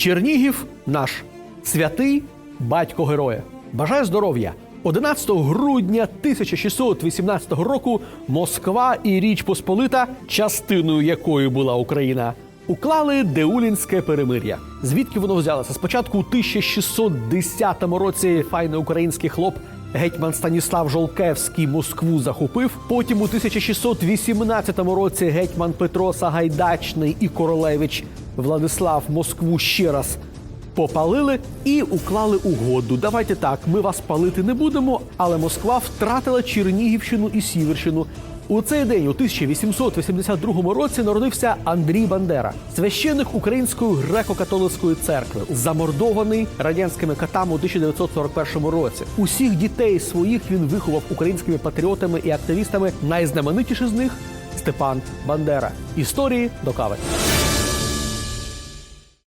Чернігів наш святий батько героя. Бажаю здоров'я! 11 грудня 1618 року Москва і Річ Посполита, частиною якої була Україна, уклали Деулінське перемир'я. Звідки воно взялося? Спочатку у 1610 році файний український хлоп гетьман Станіслав Жолкевський Москву захопив. Потім у 1618 році гетьман Петро Сагайдачний і королевич Владислав Москву ще раз попалили і уклали угоду. Давайте так, ми вас палити не будемо, але Москва втратила Чернігівщину і Сіверщину. У цей день, у 1882 році, народився Андрій Бандера, священник Української греко-католицької церкви, замордований радянськими катами у 1941 році. Усіх дітей своїх він виховав українськими патріотами і активістами. Найзнаменитіший з них Степан Бандера. Історії до кави.